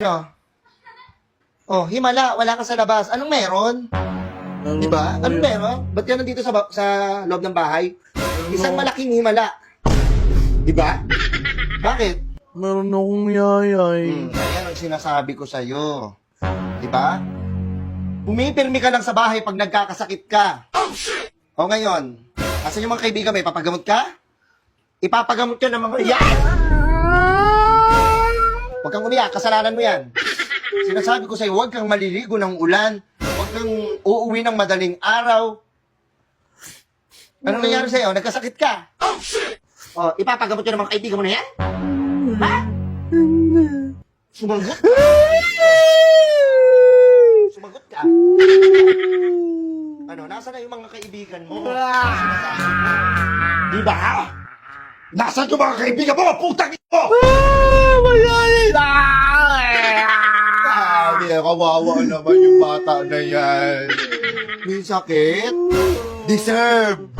Ano? Oh, himala, wala ka sa labas. Anong meron? Di ba? Anong meron? Ba't ka nandito sa, ba- sa loob ng bahay? Isang malaking himala. Di ba? Bakit? Meron akong yayay. Hmm, ayan ang sinasabi ko sa'yo. Di ba? Pumipirmi ka lang sa bahay pag nagkakasakit ka. O ngayon, asan yung mga kaibigan mo? Ipapagamot ka? Ipapagamot ka ng mga yan! Huwag kang umiyak, kasalanan mo yan. Sinasabi ko sa'yo, huwag kang maliligo ng ulan. Huwag kang uuwi ng madaling araw. Anong nangyari sa'yo? Nagkasakit ka? O, ipapagamot ka ng mga kaibigan mo na yan? Ha? Sumagot? Sumagot ka? Ano, nasa na yung mga kaibigan mo? Di ba? Nasaan yung mga kaibigan mo? Putang ina Sabi, kawawa naman yung bata na yan. May sakit? Deserve!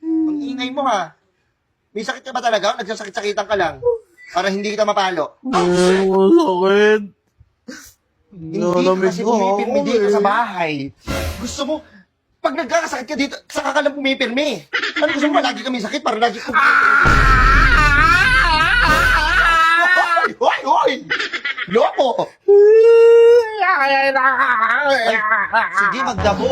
Ang ingay mo ha. May sakit ka ba talaga? Nagsasakit-sakitan ka lang. Para hindi kita mapalo. Ay, masakit. Hindi Nalamig kasi ko pumipirmi dito sa bahay. Gusto mo, pag nagkakasakit ka dito, saka ka lang pumipirmi. Ano gusto mo, lagi kami sakit para lagi kong Loko! Sige, magdamo.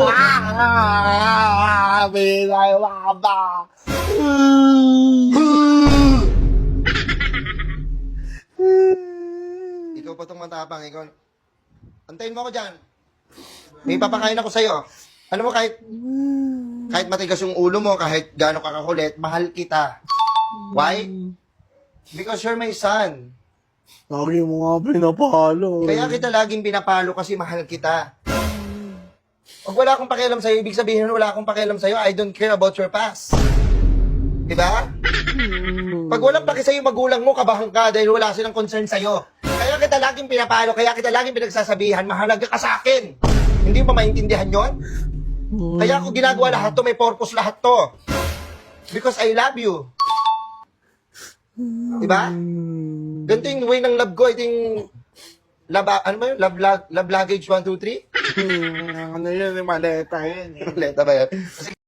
Ikaw pa itong matapang. Ikaw. Antayin mo ako dyan. May papakain ako sa'yo. Alam mo, kahit kahit matigas yung ulo mo, kahit gaano ka kakulit, mahal kita. Why? Because you're my son. Lagi mo nga pinapalo. Kaya kita laging pinapalo kasi mahal kita. Pag wala akong pakialam sa'yo, ibig sabihin wala akong pakialam sa'yo, I don't care about your past. Diba? Pag walang paki sa'yo, magulang mo, kabahan ka dahil wala silang concern sa'yo. Kaya kita laging pinapalo, kaya kita laging pinagsasabihan, mahalaga ka sa akin. Hindi mo maintindihan yon? Kaya ako ginagawa lahat to, may purpose lahat to. Because I love you. Diba? Ganito yung way ng love ko, ito yung love, ano ba yun? Love, love, love luggage 1, 2, 3? Ano yun, maleta yun. Leta ba yan?